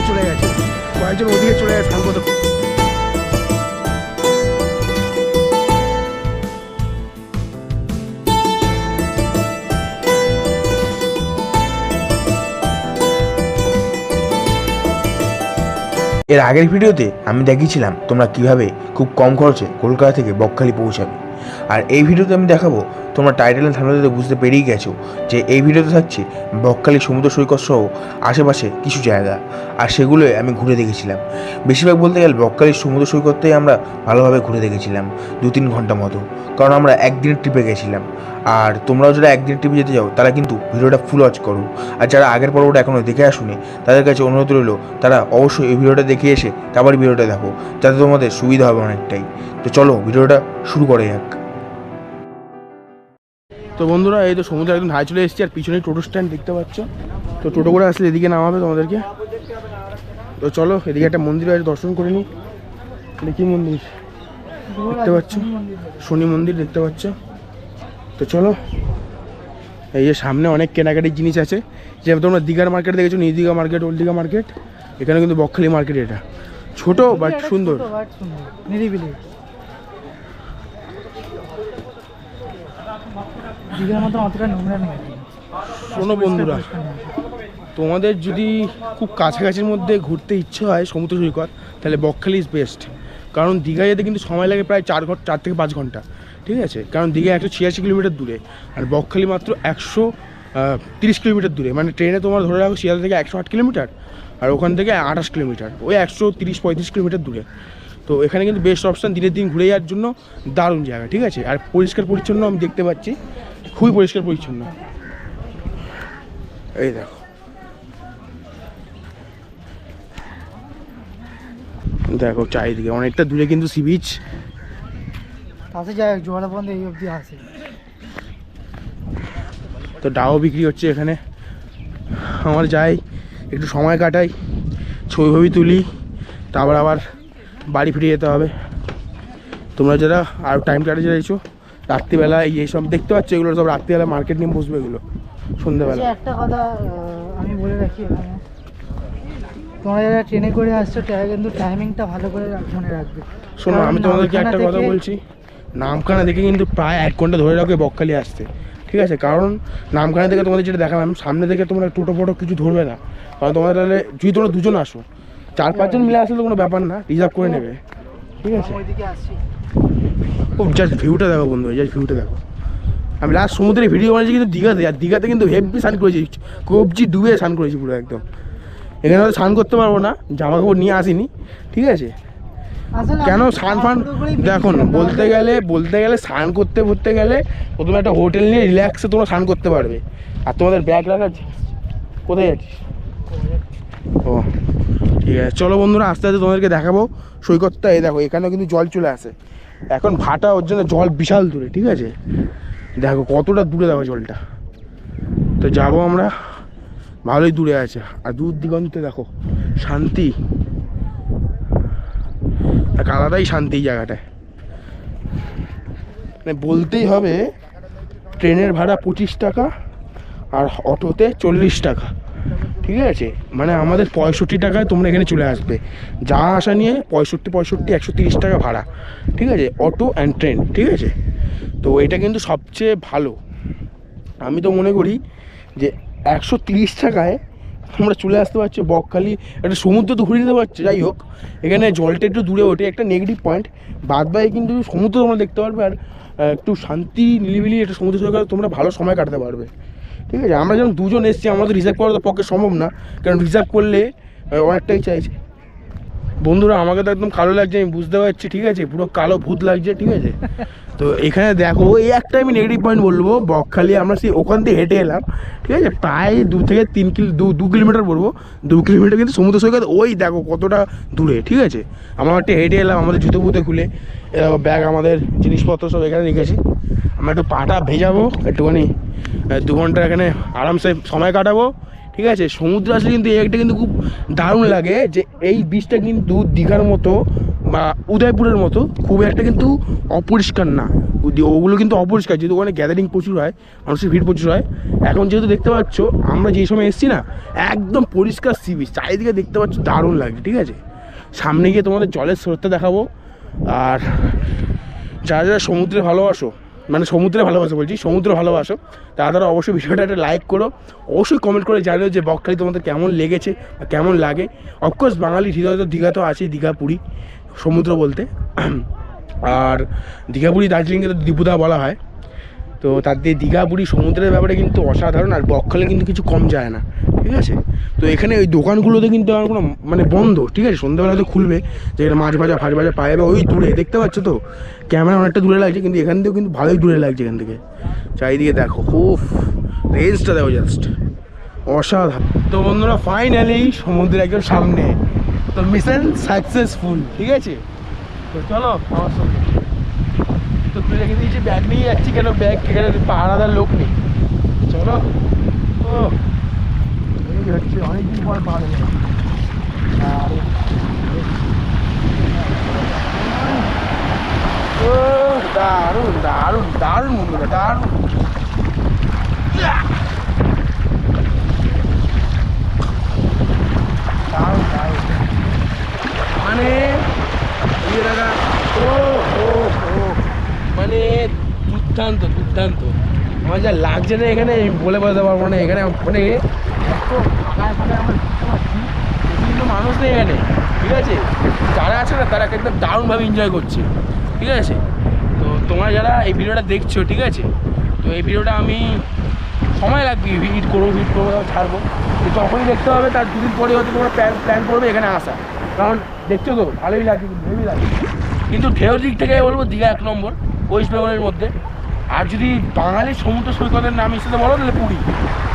ওদিকে চলে গেছে। কয়েকজন ওদিকে চলে গেছে স্নান করতে এর আগের ভিডিওতে আমি দেখিয়েছিলাম তোমরা কীভাবে খুব কম খরচে কলকাতা থেকে বকখালি পৌঁছাবে। আর এই ভিডিওতে আমি দেখাবো তোমরা টাইটেল থামলে বুঝতে পেরেই গেছো যে এই ভিডিওতে থাকছে বকখালি সমুদ্র সৈকত সহ আশেপাশে কিছু জায়গা। আর সেগুলো আমি ঘুরে দেখেছিলাম। বেশিরভাগ বলতে গেলে বকখালির সমুদ্র সৈকতটাই আমরা ভালোভাবে ঘুরে দেখেছিলাম দু তিন ঘণ্টা মতো। কারণ আমরা একদিনের ট্রিপে গেছিলাম। আর তোমরাও যারা একদিন ট্রিপে যেতে যাও তারা কিন্তু ভিডিওটা ফুল ওয়াচ করো। আর যারা আগের পর্বটা এখনও দেখে আসুনি, তাদের কাছে অনুরোধ রইল, তারা অবশ্যই এই ভিডিওটা দেখে এসে তারপর ভিডিওটা দেখো। যাতে তোমাদের সুবিধা হবে অনেকটাই। তো চলো, ভিডিওটা শুরু করে যাক। তো বন্ধুরা এই তো সমুদ্রে একদম ধারে চলে এসেছি আর পিছনে টোটো স্ট্যান্ড দেখতে পাচ্ছ। তো টোটো করে আসলে এদিকে নামাবে তোমাদেরকে। তো চলো এদিকে একটা মন্দির আছে দর্শন করে নিই। এটা কি মন্দির? দেখতে পাচ্ছ? শনি মন্দির দেখতে পাচ্ছ? তো চলো এই যে সামনে অনেক কেনাকাটির জিনিস আছে। যেমন তোমরা দীঘার মার্কেট দেখেছ new Digha market old Digha market এখানে কিন্তু বকখালি মার্কেট এটা। ছোট বাট সুন্দর। নিরিবিলি। দীঘার মতো অতটা নোংরা শোনো বন্ধুরা, তোমাদের যদি খুব কাছাকাছির মধ্যে ঘুরতে ইচ্ছে হয় সমুদ্র সৈকত, তাহলে বকখালি ইজ বেস্ট কারণ দীঘা যেতে কিন্তু সময় লাগে প্রায় চার ঘণ্টা চার থেকে পাঁচ ঘণ্টা, ঠিক আছে? কারণ দীঘা একশো ছিয়াশি কিলোমিটার দূরে, আর বকখালি মাত্র একশো তিরিশ কিলোমিটার দূরে। মানে ট্রেনে তোমার ধরে রাখো শিয়ালদা থেকে একশো আট কিলোমিটার, আর ওখান থেকে আঠাশ কিলোমিটার, ওই একশো তিরিশ পঁয়ত্রিশ কিলোমিটার দূরে। তো এখানে কিন্তু বেস্ট অপশান দিনের দিন ঘুরে যাওয়ার জন্য দারুণ জায়গা ঠিক আছে? আর পরিষ্কার পরিচ্ছন্ন আমি দেখতে পাচ্ছি খুবই পরিষ্কার পরিচ্ছন্ন। এই দেখো। দেখো চারিদিকে অনেকটা দূরে কিন্তু সি বিচ তাতে যায় জোয়ারা বন্ধ এই অবধি আসে তো ডাও বিক্রি হচ্ছে এখানে। আমার যাই একটু সময় কাটাই ছবি ছবি তুলি তারপর আবার বাড়ি ফিরে যেতে হবে। তোমরা যারা আর টাইম কাটাতে চাইছো রাত্রিবেলা এই এইসব দেখতে পাচ্ছ এগুলো সব রাত্রিবেলা মার্কেট নিয়ে বসবে এগুলো সন্ধ্যাবেলা। আচ্ছা, একটা কথা আমি বলে রাখি তোমরা যারা ট্রেনে করে আসছো তারা কিন্তু টাইমিংটা ভালো করে মনে রাখবে। শোনো আমি তোমাদেরকে একটা কথা বলছি। নামখানা দেখে কিন্তু প্রায় এক ঘণ্টা ধরে রাখবে বকখালি আসতে। ঠিক আছে? কারণ নামখানা থেকে তোমাদের যেটা দেখালাম সামনে থেকে তোমরা টোটো ফোটো কিছু ধরবে না। কারণ তোমরা তাহলে যদি তোমরা দুজন আসো চার পাঁচজন মিলে আসলে তো কোনো ব্যাপার না রিজার্ভ করে নেবে। ঠিক আছে? ও জাস্ট ভিউটা দেখো বন্ধু জাস্ট ভিউটা দেখো। আমি লাস্ট সমুদ্রে ভিডিও বানিয়েছি কিন্তু দীঘাতে আর দীঘাতে কিন্তু হেভি স্নান করেছি। কবজি ডুবে স্নান করেছি পুরো একদম। এখানে হয়তো স্নান করতে পারব না জামা কাপড় নিয়ে আসিনি ঠিক আছে? কেন স্নান ফান দেখুন বলতে গেলে বলতে গেলে স্নান করতে করতে গেলে প্রথমে একটা হোটেল নিয়ে রিল্যাক্সে তোমরা স্নান করতে পারবে। আর তোমাদের ব্যাগ রাখা কোথায় যাচ্ছিস? ও, ঠিক আছে। চলো বন্ধুরা, আস্তে আস্তে তোমাদেরকে দেখাবো। সৈকতটা, এই দেখো, এখানেও কিন্তু জল চলে আসে। এখন ভাটা ওর জন্য জল বিশাল দূরে, ঠিক আছে? দেখো, কতটা দূরে দেখো জলটা। তো যাব আমরা। ভালোই দূরে আছে। আর দূর দিগন্তে দেখো, শান্তি। এক আলাদাই শান্তি জায়গাটায়। মানে বলতেই হবে, ট্রেনের ভাড়া পঁচিশ টাকা আর অটোতে চল্লিশ টাকা। ঠিক আছে? মানে আমাদের পঁয়ষট্টি টাকায় তোমরা এখানে চলে আসবে। যা আসা নিয়ে পঁয়ষট্টি পঁয়ষট্টি, একশো তিরিশ টাকা ভাড়া। ঠিক আছে? অটো অ্যান্ড ট্রেন ঠিক আছে? তো এটা কিন্তু সবচেয়ে ভালো। আমি তো মনে করি যে একশো তিরিশ টাকায় তোমরা চলে আসতে পারছ বকখালি, একটা সমুদ্র তো ঘুরে নিতে পারছ। যাই হোক, এখানে জলটা একটু দূরে ওঠে একটা নেগেটিভ পয়েন্ট বাদ বাকি কিন্তু সমুদ্র তোমরা দেখতে পারবে আর একটু শান্তি নিলিবিলি একটা সমুদ্র সৈকতে তোমরা ভালো সময় কাটাতে পারবে। ঠিক আছে? আমরা যেমন দুজন এসেছি, আমাদের রিজার্ভ করা তো পক্ষে সম্ভব না, কারণ রিজার্ভ করলে অনেকটাই চাইছে। বন্ধুরা, আমাকে তো একদম কালো লাগছে, আমি বুঝতে পারছি, ঠিক আছে? পুরো কালো ভূত লাগছে, ঠিক আছে? তো এখানে দেখো, এই একটা আমি নেগেটিভ পয়েন্ট বলব, বকখালি, আমরা সেই ওখান থেকে হেঁটে এলাম, ঠিক আছে? প্রায় দু থেকে তিন কিলো, দু দু কিলোমিটার বলব। দু কিলোমিটার কিন্তু সমুদ্র সৈকত, ওই দেখো কতটা দূরে, ঠিক আছে? আমরা একটা হেঁটে এলাম আমাদের জুতো পুতো খুলে ব্যাগ আমাদের জিনিসপত্র সব এখানে রেখেছি। আমরা একটু পাটা ভেজাবো, একটুখানি দু ঘণ্টা এখানে আরামসে সময় কাটাবো, ঠিক আছে? সমুদ্র আসলে কিন্তু এই একটা কিন্তু খুব দারুণ লাগে যে এই বীজটা কিন্তু দীঘার মতো বা উদয়পুরের মতো খুব একটা কিন্তু অপরিষ্কার না। ওগুলো কিন্তু অপরিষ্কার, যেহেতু ওখানে গ্যাদারিং প্রচুর হয়, মানুষের ভিড় প্রচুর হয়, এখন যেহেতু দেখতে পাচ্ছ, আমরা যে সময় এসেছি না, একদম পরিষ্কার সি বিচ চারিদিকে দেখতে পাচ্ছ দারুণ লাগছে ঠিক আছে? সামনে গিয়ে তোমাদের জলের স্রোতটা দেখাবো, আর যারা যারা সমুদ্রে ভালোবাসো মানে সমুদ্রে ভালোবাসো বলছি, সমুদ্র ভালোবাসো। তারা অবশ্যই ভিডিওটা একটা লাইক করো, অবশ্যই কমেন্ট করে জানিও যে বকখালি তোমাদের কেমন লেগেছে বা কেমন লাগে। অফকোর্স বাঙালি হৃদয় তো দীঘা তো আছে দীঘা পুরী, সমুদ্র বলতে। আর দীঘা পুরী দার্জিলিংকে তো দীপুদা বলা হয়। তো তার দিয়ে দীঘা পুরী সমুদ্রের ব্যাপারে কিন্তু অসাধারণ, আর বকখালি কিন্তু কিছু কম যায় না। ঠিক আছে? তো এখানে ওই দোকানগুলোতে কিন্তু আমার কোনো মানে বন্ধ, ঠিক আছে? সন্ধ্যাবেলা তো খুলবে যেখানে মাছ ভাজা ফাজ ভাজা পাওয়া যাবে ওই দূরে, দেখতে পাচ্ছ তো? ক্যামেরা অনেকটা দূরে লাগছে, কিন্তু এখান থেকেও কিন্তু ভালোই দূরে লাগছে এখান থেকে। চারিদিকে দেখো খুব রেঞ্জটা দেখো জাস্ট অসাধারণ। তো বন্ধুরা ফাইনালি সমুদ্রের একদম সামনে। তো মিশন সাকসেসফুল ঠিক আছে? তো চলো, আমার সঙ্গে। তো তুই রেখে দিয়েছি ব্যাগ নিয়ে যাচ্ছি, কেন ব্যাগ এখানে পাহারাদার লোক নেই। চলো। ও। হচ্ছে, অনেকদিন পর পাহাড়ে গেলাম। আর দারুণ দারুণ দারুণ বন্ধুরা, দারুণ। দারুণ দারুণ। মানে ও ও ও মানে দুর্দান্ত দুর্দান্ত। আমার যা লাগছে না এখানে বলে বোঝাতে পারব না, এখানে মানে এত আমরা কিন্তু মানুষ নেই এখানে ঠিক আছে? যারা আছে না, তারা একদম দারুণভাবে এনজয় করছে, ঠিক আছে? তো তোমরা যারা এই ভিডিওটা দেখছ, ঠিক আছে? তো এই ভিডিওটা আমি সময় লাগবে হিট করব হিট করব ছাড়বো। তো তখনই দেখতে হবে তার দুদিন পরে হয়তো তোমরা প্ল্যান প্ল্যান করবে এখানে আসা। কারণ দেখছ তো, ভালোই কিন্তু হেভি লাগছে কিন্তু ঢেউর দিক থেকে বলব, দীঘা এক নম্বর, ওয়েস্ট বেঙ্গলের মধ্যে। আর যদি বাঙালি সমুদ্র সৈকতের নাম হিসেবে বলো তাহলে পুরী।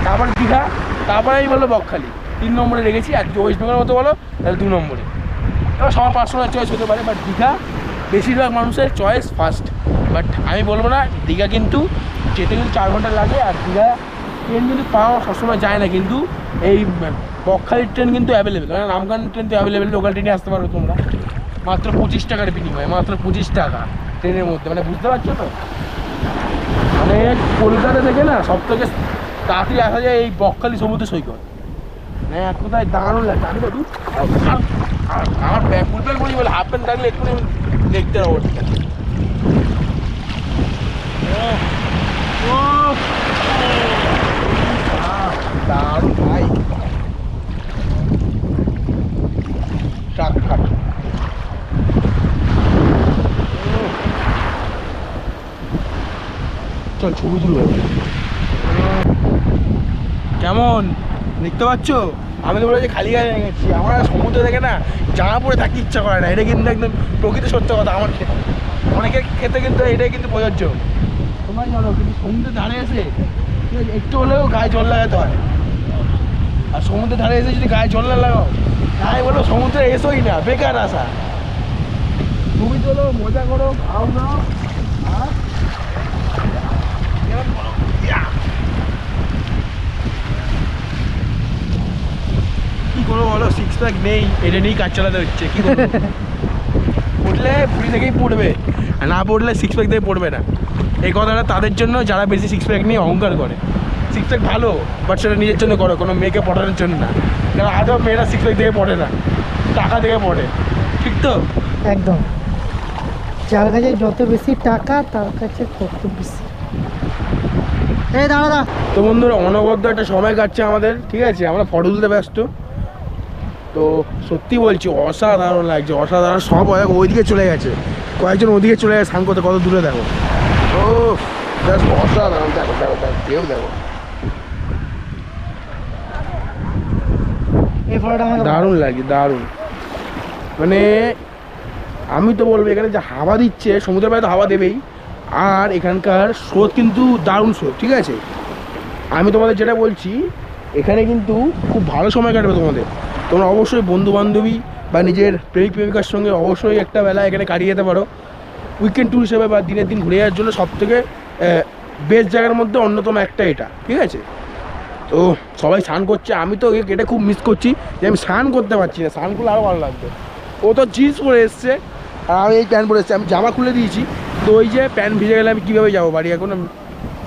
তারপর দীঘা তারপরে আমি বলব বকখালি। তিন নম্বরে রেখেছি, আর যদি ওয়েস্ট বেঙ্গলের মতো বলো, তাহলে দু নম্বরে। এবার সবার পার্সোনাল চয়েস হতে পারে বাট দীঘা, বেশিরভাগ মানুষের চয়েস ফার্স্ট বাট আমি বলব না, দীঘা কিন্তু যেতে কিন্তু চার ঘণ্টা লাগে, আর দীঘা ট্রেন কিন্তু পাওয়া সবসময় যায় না, কিন্তু এই বকখালির ট্রেন কিন্তু অ্যাভেলেবেল কারণ রামগান ট্রেন তো অ্যাভেলেবেল লোকাল ট্রেনে আসতে পারো তোমরা। মাত্র পঁচিশ টাকার বিনিময়ে, মাত্র পঁচিশ টাকা ট্রেনের মধ্যে। মানে বুঝতে পারছ তো? মানে কলকাতা থেকে না সব থেকে তাড়াতাড়ি আসা যায়, এই বকখালি সমুদ্র সৈকত এক কোথায়? দাঁড়ানো লাগে আর আমার ব্যাগ ফুল পরি বলে হাফ প্যান্ট থাকলে আমি দেখতে পাবো দারুণ, ভাই। ফাট চল, ছবি তুলবো কেমন? দেখতে পাচ্ছ? আমি তো বলেছি খালি গায়ে গেছি। আমার সমুদ্র থেকে না জামা পরে থাকতে ইচ্ছা করে না। এটা কিন্তু একদম প্রকৃত সত্য কথা আমার ক্ষেত্রে অনেকের ক্ষেত্রে কিন্তু এটাই কিন্তু প্রযোজ্য। তোমার জানো, কিন্তু সমুদ্রের ধারে এসে একটু হলেও গায়ে জল লাগাতে হয়। আর সমুদ্রের ধারে এসে যদি গায়ে জল না লাগাও, তাই বলো সমুদ্রে এসোই না, বেকার আসা তুমি চলো মজা করো, খাও দাও আর যেমন বলো, ইয়া। কি করব বলো সিক্স প্যাক নেই এটা নিয়েই কাজ চালাতে হচ্ছে কি করব? পড়লে পুরী থেকেই পড়বে না পড়লে সিক্স প্যাক থেকে পড়বে না। এই কথাটা তাদের জন্য যারা বেশি সিক্স প্যাক নিয়ে অহংকার করে। সিক্স প্যাক ভালো বাট সেটা নিজের জন্য করো কোনো মেয়েকে পড়ানোর জন্য না। কারণ আজও মেয়েরা সিক্স প্যাক থেকে পড়ে না টাকা থেকে পড়ে। ঠিক তো? একদম। যার কাছে যত বেশি টাকা তার কাছে তত বেশি। এই দাঁড়া। তো বন্ধুরা অনবদ্য একটা সময় কাটছে আমাদের ঠিক আছে? আমরা ফটো তুলতে ব্যস্ত। তো সত্যি বলছি অসাধারণ লাগছে অসাধারণ সব অনেক ওইদিকে চলে গেছে। কয়েকজন ওদিকে চলে গেছে স্নান করতে কত দূরে দেখো। ও জাস্ট অসাধারণ দেখো দেখো দেখো কেউ দেখো দারুণ লাগে দারুণ। মানে আমি তো বলব এখানে যে হাওয়া দিচ্ছে সমুদ্রের পাড়ে তো হাওয়া দেবেই আর এখানকার স্রোত কিন্তু দারুণ স্রোত ঠিক আছে? আমি তোমাদের যেটা বলছি এখানে কিন্তু খুব ভালো সময় কাটবে তোমাদের। তোমরা অবশ্যই বন্ধু বান্ধবী বা নিজের প্রেমিক প্রেমিকার সঙ্গে অবশ্যই একটা বেলা এখানে কাটিয়ে যেতে পারো। উইকেন্ড ট্যুর হিসেবে বা দিনের দিন ঘুরে যাওয়ার জন্য সব থেকে বেস্ট জায়গার মধ্যে অন্যতম একটা এটা, ঠিক আছে? তো সবাই স্নান করছে, আমি তো এটা খুব মিস করছি যে আমি স্নান করতে পারছি না, স্নান করলে আরও ভালো লাগবে। ও তো জিন্স পরে এসছে, আর আমি এই প্যান্ট পরে এসেছি, আমি জামা খুলে দিয়েছি, তো ওই যে প্যান্ট ভিজে গেলে আমি কীভাবে যাব বাড়ি? এখন আমি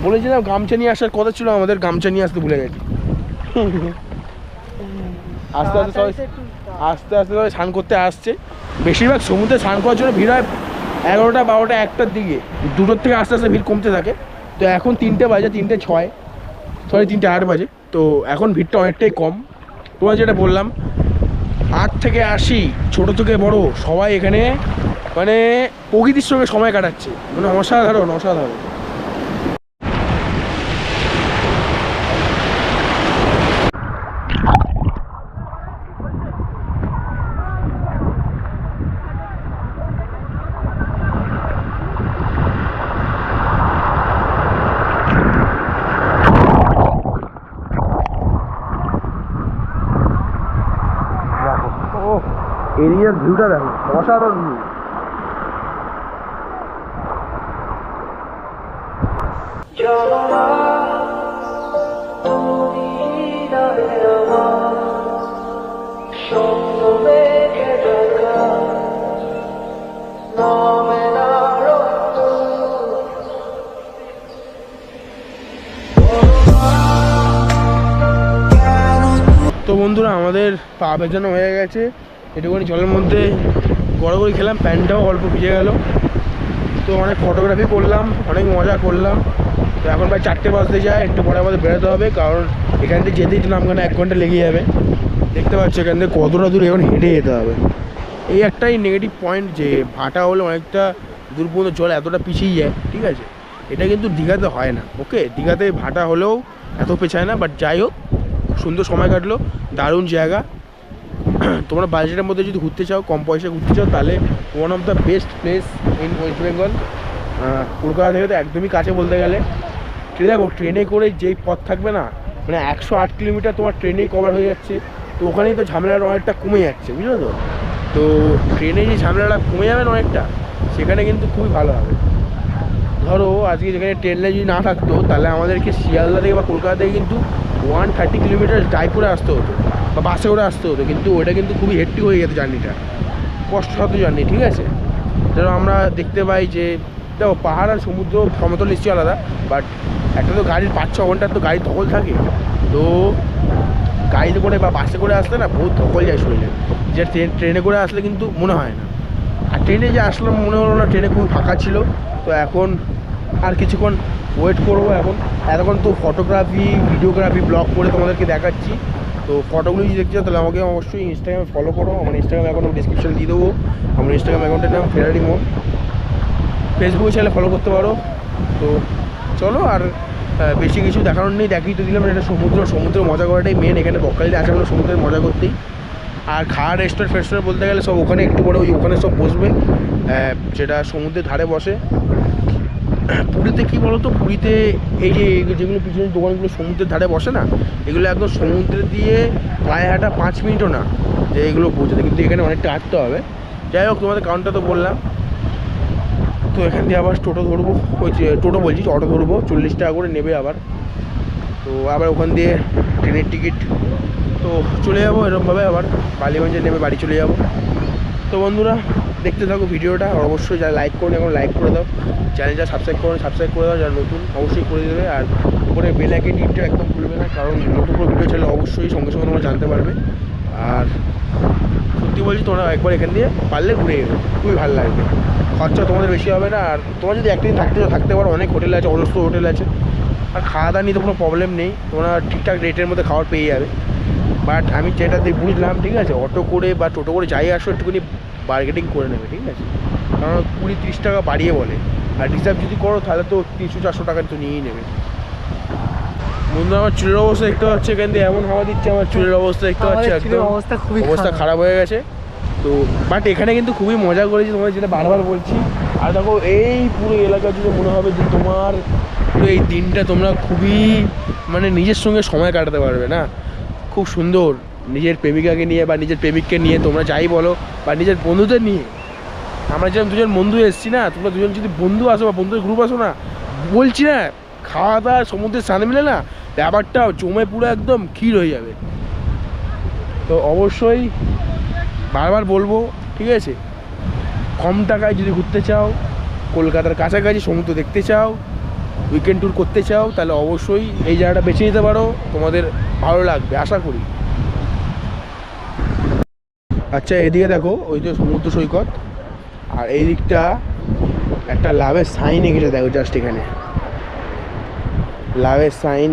বলেছিলাম গামছা নিয়ে আসার কথা ছিল, আমাদের গামছা নিয়ে আসতে ভুলে গেছি। আস্তে আস্তে সবাই আস্তে আস্তে সবাই স্নান করতে আসছে। বেশিরভাগ সমুদ্রে স্নান করার জন্য ভিড় হয় এগারোটা বারোটা একটার দিকে। দুটোর থেকে আস্তে আস্তে ভিড় কমতে থাকে। তো এখন তিনটে বাজে তিনটে ছয় সরি তিনটে আট বাজে। তো এখন ভিড়টা অনেকটাই কম। তোমার যেটা বললাম আট থেকে আশি ছোট থেকে বড় সবাই এখানে মানে প্রকৃতির সঙ্গে সময় কাটাচ্ছে। মানে অসাধারণ অসাধারণ দেখো ও এরিয়ার ভিউটা দেখো অসাধারণ ভিউ তো বন্ধুরা আমাদের পা বেজানো হয়ে গেছে। এটুকুনি জলের মধ্যে গড়াগড়ি খেলাম, প্যান্টটাও অল্প ভিজে গেল। তো অনেক ফটোগ্রাফি করলাম, অনেক মজা করলাম। তো এখন প্রায় চারটে বাজতে যায়, একটু পরে আমাদের বেরোতে হবে, কারণ এখান থেকে যেতেই তো নামখানে এক ঘণ্টা লেগে যাবে। দেখতে পাচ্ছ এখান থেকে কতটা দূর এখন হেঁটে যেতে হবে। এই একটাই নেগেটিভ পয়েন্ট যে ভাটা হলে অনেকটা দূর পর্যন্ত জল এতটা পিছিয়ে যায়, ঠিক আছে? এটা কিন্তু দীঘাতে হয় না ওকে দীঘাতে ভাটা হলেও এত পেছায় না বাট যাই হোক, সুন্দর সময় কাটলো, দারুণ জায়গা। তোমরা বাজেটের মধ্যে যদি ঘুরতে চাও, কম পয়সা ঘুরতে চাও, তাহলে one of the best place in West Bengal Kolkata থেকে তো একদমই কাছে বলতে গেলে। দেখো, ট্রেনে করে যেই পথ থাকবে না মানে একশো আট কিলোমিটার তোমার ট্রেনেই কভার হয়ে যাচ্ছে। তো ওখানেই তো ঝামেলাটা অনেকটা কমে যাচ্ছে, বুঝলো তো? তো ট্রেনে যে ঝামেলাটা কমে যাবে না অনেকটা, সেখানে কিন্তু খুবই ভালো হবে। ধরো, আজকে যেখানে ট্রেন যদি না থাকতো, তাহলে আমাদেরকে শিয়ালদা থেকে বা কলকাতা থেকে কিন্তু ওয়ান থার্টি কিলোমিটার ড্রাইভ করে আসতে হতো। বা বাসে করে আসতে হতো, কিন্তু ওটা কিন্তু খুবই হেক্টিক হয়ে যেত জার্নিটা কষ্টসাধ্য জার্নি ঠিক আছে? যেন আমরা দেখতে পাই যে, দেখো পাহাড় আর সমুদ্র সমতল নিশ্চয়ই আলাদা বাট একটা তো গাড়ির পাঁচ ছ ঘণ্টার তো গাড়ি ধকল থাকে। তো গাড়িতে করে বা বাসে করে আসলে না বহুত ধকল যায় শরীরে। যে ট্রেন ট্রেনে করে আসলে কিন্তু মনে হয় না। আর ট্রেনে যে আসলাম মনে হলো না ট্রেনে খুব ফাঁকা ছিল। তো এখন আর কিছুক্ষণ ওয়েট করব এখন। এতক্ষণ তো ফটোগ্রাফি ভিডিওগ্রাফি ব্লগ করে তোমাদেরকে দেখাচ্ছি। তো ফটোগুলো যদি দেখতে চাও, তাহলে আমাকে অবশ্যই ইনস্টাগ্রামে ফলো করো। আমার ইনস্টাগ্রাম অ্যাকাউন্ট ডিসক্রিপশন দিয়ে দেবো। আমার ইনস্টাগ্রাম অ্যাকাউন্টের নাম ফেরারি মোন ফেসবুকে চাইলে ফলো করতে পারো। তো চলো, আর বেশি কিছু দেখানোর নেই, দেখিয়ে তো দিলাম। এটা সমুদ্র সমুদ্র মজা করাটাই মেন এখানে বকখালিতে আসা হলো সমুদ্রের মজা করতেই। আর খাওয়ার রেস্টুরেন্ট ফেস্টুরেন্ট বলতে গেলে সব ওখানে একটু পরে ওই ওখানে সব বসবে। যেটা সমুদ্রের ধারে বসে। পুরীতে কি বলতো? পুরীতে এই যে যেগুলো পিছনের দোকানগুলো সমুদ্রের ধারে বসে না, এগুলো একদম সমুদ্রে দিয়ে পায়ে হাঁটা পাঁচ মিনিটও না যে এগুলো পৌঁছাতে। কিন্তু এখানে অনেকটা হাঁটতে হবে। যাই হোক, তোমাদের কাউন্টটা তো বললাম। তো এখান দিয়ে আবার টোটো ধরবো। ওই যে টোটো বলছি অটো ধরবো। চল্লিশ টাকা করে নেবে আবার। তো আবার ওখান দিয়ে ট্রেনের টিকিট। তো চলে যাব এরকমভাবে আবার। বালিগঞ্জে নেমে বাড়ি চলে যাব। তো বন্ধুরা, দেখতে থাকো ভিডিওটা, আর অবশ্যই যারা লাইক করুন এখন লাইক করে দাও। চ্যানেলটা সাবস্ক্রাইব করুন সাবস্ক্রাইব করে দাও, যারা নতুন, অবশ্যই করে দেবে। আর উপরে বেল আইকন টিপটা একদম ভুলবে না, কারণ নতুন কোনো ভিডিও চাইলে অবশ্যই সঙ্গে সঙ্গে তোমরা জানতে পারবে। আর সত্যি বলছি, তোমরা একবার এখান দিয়ে পারলে ঘুরে এলো। খুবই ভালো লাগবে। খরচা তোমাদের বেশি হবে না, আর তোমরা যদি একদিন থাকতে থাকতে পারো। অনেক হোটেল আছে, অজস্র হোটেল আছে। আর খাওয়া দাওয়া নিয়ে তো কোনো প্রবলেম নেই। তোমরা ঠিকঠাক রেটের মধ্যে খাবার পেয়ে যাবে। বাট আমি যেটা দিয়ে বুঝলাম ঠিক আছে অটো করে বা টোটো করে যাই আসো একটুখানি বার্গেটিং করে নেবে ঠিক আছে? কারণ কুড়ি তিরিশ টাকা বাড়িয়ে বলে। আর রিজার্ভ যদি করো তাহলে তো তিনশো চারশো টাকা তো নিয়েই নেবে। বন্ধু আমার চুলের অবস্থা দেখতে পাচ্ছি এখান দিয়ে এমন হাওয়া দিচ্ছে আমার চুলের অবস্থা দেখতে পাচ্ছি আমাদের চুলের একদম। অবস্থা খুবই অবস্থা খারাপ। হয়ে গেছে। তো বাট এখানে কিন্তু খুবই মজা করেছি তোমার যেটা বারবার বলছি। আর দেখো এই পুরো এলাকা জুড়ে মনে হবে যে তোমার পুরো এই দিনটা তোমরা খুবই মানে নিজের সঙ্গে সময় কাটাতে পারবে না? খুব সুন্দর। নিজের প্রেমিকাকে নিয়ে বা নিজের প্রেমিককে নিয়ে তোমরা যাই বলো বা নিজের বন্ধুদের নিয়ে। আমরা যেরকম দুজন বন্ধু এসেছি না, তোমরা দুজন যদি বন্ধু আসো বা বন্ধুদের গ্রুপ আসো না, বলছি না খাওয়া দাওয়া সমুদ্রের স্নান মিলে না, ব্যাপারটা জমে পুরো একদম ক্ষীর হয়ে যাবে। তো অবশ্যই বারবার বলব, ঠিক আছে? কম টাকায় যদি ঘুরতে চাও, কলকাতার কাছাকাছি সমুদ্র দেখতে চাও উইকেন্ড ট্যুর করতে চাও, তাহলে অবশ্যই এই জায়গাটা বেছে নিতে পারো। তোমাদের ভালো লাগবে, আশা করি। আচ্ছা এদিকে দেখো, ওই যে সমুদ্র সৈকত, আর এই দিকটা একটা লাভের সাইন এঁকেছে, দেখো জাস্ট এখানে। লাভের সাইন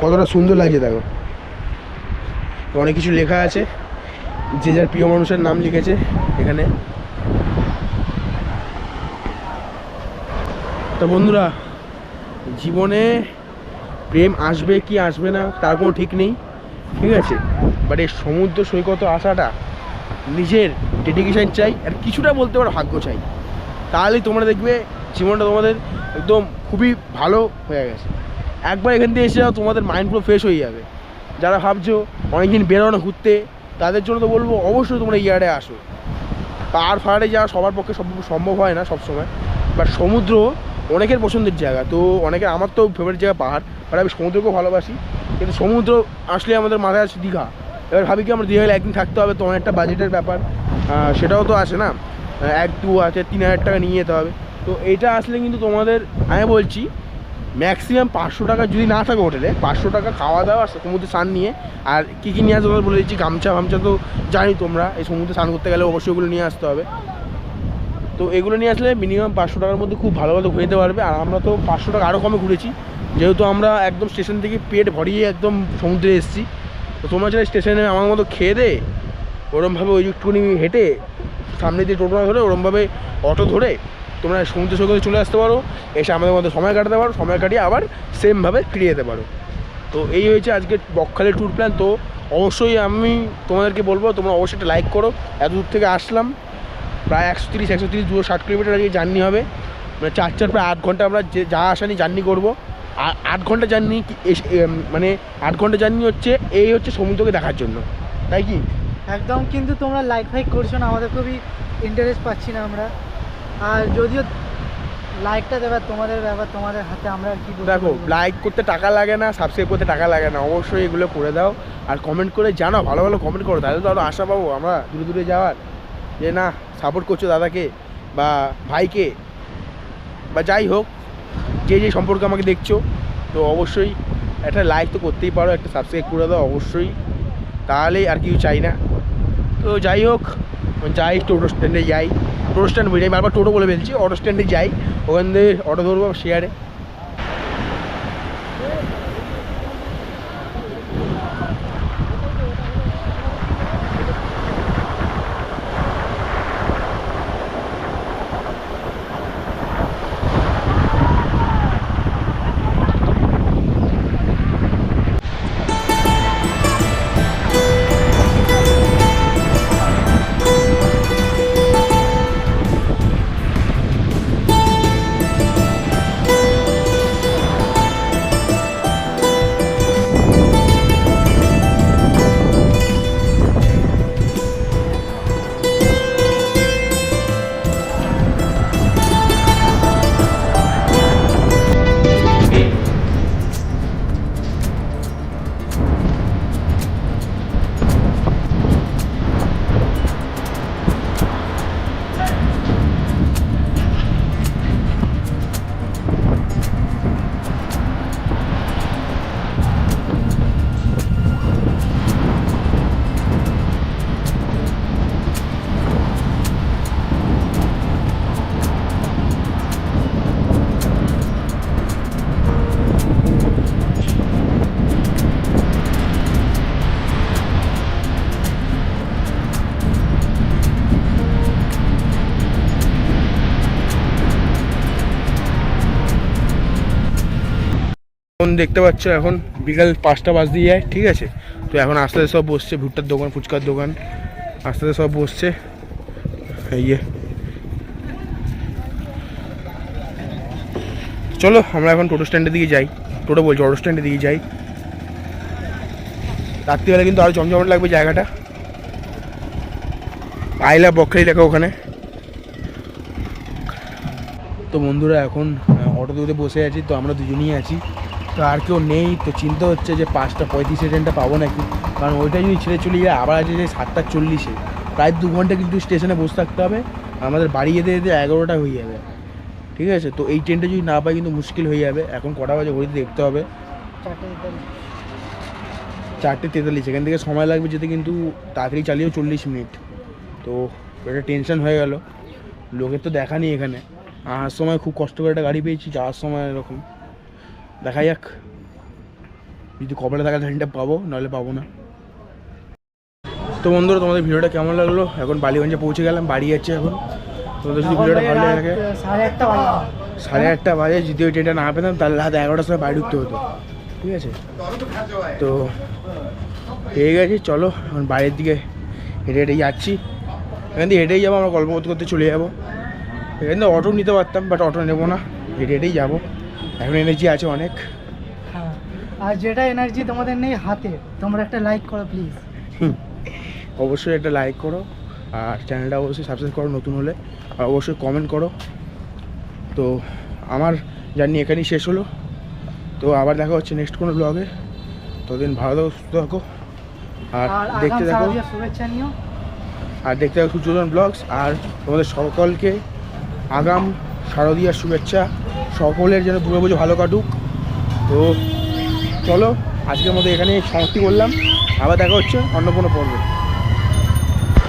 কতটা সুন্দর লাগছে, দেখো। অনেক কিছু লেখা আছে, যে যার প্রিয় মানুষের নাম লিখেছে এখানে। তো বন্ধুরা, জীবনে প্রেম আসবে কি আসবে না, তার কোনো ঠিক নেই, ঠিক আছে? বাট এই সমুদ্র সৈকত আসাটা নিজের ডেডিকেশন চাই, আর কিছুটা বলতে পারো ভাগ্য চাই। তাহলেই তোমরা দেখবে জীবনটা তোমাদের একদম খুবই ভালো হয়ে গেছে। একবার এখান থেকে এসে যাও, তোমাদের মাইন্ড পুরো ফ্রেশ হয়ে যাবে। যারা ভাবছ অনেকদিন বেরোনো ঘুরতে, তাদের জন্য তো বলব অবশ্যই তোমরা ইয়ারে আসো। পাহাড় ফাহাড়ে যাওয়া সবার পক্ষে সম্ভব হয় না সবসময়। বাট সমুদ্র অনেকের পছন্দের জায়গা, তো অনেকের, আমার তো ফেভারিট জায়গা পাহাড় বাট আমি সমুদ্রকেও ভালোবাসি, কিন্তু সমুদ্র আসলে আমাদের মাথায় আছে দীঘা। এবার ভাবি কি আমরা দীঘায় একদিন থাকতে হবে, তো অনেকটা বাজেটের ব্যাপার সেটাও তো আছে না। এক, দু আছে, তিন হাজার টাকা নিয়ে যেতে হবে। তো এইটা আসলে কিন্তু তোমাদের, আমি বলছি ম্যাক্সিমাম পাঁচশো টাকা যদি না থাকে হোটেলে, পাঁচশো টাকা খাওয়া দাওয়া, সমুদ্রে স্নান নিয়ে, আর কী কী নিয়ে আসতে বলে দিচ্ছি গামছা ফামছা তো জানি তোমরা, এই সমুদ্রে স্নান করতে গেলে অবশ্যই ওগুলো নিয়ে আসতে হবে। তো এগুলো নিয়ে আসলে মিনিমাম পাঁচশো টাকার মধ্যে খুব ভালো ভালো ঘুরে পারবে। আর আমরা তো পাঁচশো টাকা আরও কমে ঘুরেছি। যেহেতু আমরা একদম স্টেশন থেকে পেট ভরিয়ে একদম সমুদ্রে এসেছি। তো তোমরা চাইলে স্টেশনে আমার মতো খেয়ে দে, ওরমভাবে ওই একটুখানি হেঁটে সামনে দিয়ে টোটো ধরে ওরমভাবে অটো ধরে তোমরা সমুদ্র সৈকতে চলে আসতে পারো। এসে আমাদের মধ্যে সময় কাটাতে পারো, সময় কাটিয়ে আবার সেমভাবে ফিরে যেতে পারো। তো এই হয়েছে আজকে বকখালি ট্যুর প্ল্যান তো অবশ্যই আমি তোমাদেরকে বলব, তোমরা অবশ্যই একটা লাইক করো। এত দূর থেকে আসলাম। প্রায় একশো তিরিশ একশো তিরিশ দুশো ষাট কিলোমিটার আজকে জার্নি হবে। মানে চার চার প্রায় আট ঘণ্টা আমরা যে যা আসা নিয়ে জার্নি করব। আর আট ঘণ্টা জার্নি মানে আট ঘণ্টা জার্নি হচ্ছে এই হচ্ছে সমুদ্রকে দেখার জন্য। তাই কি? একদম কিন্তু তোমরা লাইক ফাইক করছ না আমাদের খুবই ইন্টারেস্ট পাচ্ছি না আমরা। আর যদিও লাইকটা দেবার তোমাদের ব্যাপার তোমাদের হাতে আমরা কি দেখো লাইক করতে টাকা লাগে না সাবস্ক্রাইব করতে টাকা লাগে না অবশ্যই এগুলো করে দাও। আর কমেন্ট করে জানাও ভালো ভালো কমেন্ট করো তাহলে তো আরও আশা পাবো আমরা দূরে দূরে যাওয়ার। যে না সাপোর্ট করছ দাদাকে বা ভাইকে বা যাই হোক, যে যে সম্পর্কে আমাকে দেখছ, তো অবশ্যই একটা লাইক তো করতেই পারো, একটা সাবস্ক্রাইব করে দাও অবশ্যই। তাহলেই আর কিছু চাই না। তো যাই হোক যাই, টোটো স্ট্যান্ডে যাই। টোটো স্ট্যান্ড যাই, বারবার টোটো বলে ফেলছি অটো স্ট্যান্ডে যাই। ওখান থেকে অটো ধরবো শেয়ারে দেখতে পাচ্ছ এখন। বিকাল পাঁচটা বাজ দিয়ে যায় ঠিক আছে? তো এখন আস্তে আস্তে সব বসছে ভুট্টার দোকান ফুচকার দোকান। আস্তে আস্তে সব বসছে। এই যে। চলো আমরা এখন টোটো স্ট্যান্ডের দিকে যাই। টোটো বলছি অটো স্ট্যান্ডের দিকে যাই। রাত্রিবেলা কিন্তু আরও জমজমাট লাগবে জায়গাটা। আইলা বকখালি লেখা ওখানে। তো বন্ধুরা এখন আহ, অটো দুটো বসে আছি তো আমরা দুজনেই আছি। তো আর কেউ নেই তো চিন্তা হচ্ছে যে পাঁচটা পঁয়ত্রিশে ট্রেনটা পাবো নাকি? কারণ ওইটা যদি ছেড়ে চলে যায় আবার আছে যে সাতটা চল্লিশে। প্রায় দু ঘণ্টা কিন্তু স্টেশনে বসে থাকতে হবে। আমাদের বাড়ি যেতে যেতে এগারোটা হয়ে যাবে। ঠিক আছে? তো এই ট্রেনটা যদি না পাই কিন্তু মুশকিল হয়ে যাবে। এখন কটা বাজে ঘড়িতে দেখতে হবে। চারটে তেতাল্লিশ। এখান থেকে সময় লাগবে যেতে কিন্তু তাড়াতাড়ি চালিয়েও চল্লিশ মিনিট। তো এটা টেনশন হয়ে গেল। লোকের তো দেখা নেই এখানে। আসার সময় খুব কষ্ট করে একটা গাড়ি পেয়েছি যাওয়ার সময় এরকম। দেখা যাক। যদি কপালে থাকা ট্রেনটা পাবো নাহলে পাবো না। তো বন্ধুরা তোমাদের ভিডিওটা কেমন লাগল? এখন বালিগঞ্জে পৌঁছে গেলাম বাড়ি যাচ্ছে এখন। তোমাদের যদি ভিডিওটা ভালো লাগে আহ, সাড়ে আটটা বাজে যদি ওই ট্রেনটা না পেতাম তাহলে রাত এগারোটার সময় বাড়ি ঢুকতে হতো। ঠিক আছে? তো পেয়ে গেছি চলো এখন বাইরের দিকে হেঁটে হেঁটে যাচ্ছি। এখান থেকে হেঁটেই যাব আমরা গল্প করতে করতে চলে যাব। এখান থেকে অটো নিতে পারতাম বাট অটো নেব না। হেঁটে হেঁটেই যাব। এখন এনার্জি আছে অনেক। হ্যাঁ। আর যেটা এনার্জি তোমাদের নেই হাতে তোমরা একটা লাইক করো প্লিজ। অবশ্যই একটা লাইক করো আর চ্যানেলটা অবশ্যই সাবস্ক্রাইব করো নতুন হলে আর অবশ্যই কমেন্ট করো। তো আমার জার্নি এখানেই শেষ হলো। তো আবার দেখা হচ্ছে নেক্সট কোনো ব্লগে ততদিন ভালো থাকো সুস্থ থাকো। আর দেখতে থাকো। শুভেচ্ছা নিও। আর দেখতে থাকো সূর্যজন ব্লগস আর তোমাদের সকলকে আগাম শারদীয়ার শুভেচ্ছা। সকলের যেন দুর্গাপুজো ভালো কাটুক। তো চলো, আজকের মতো এখানে সমাপ্তি করলাম। আবার দেখা হচ্ছে অন্য কোনো পর্বে।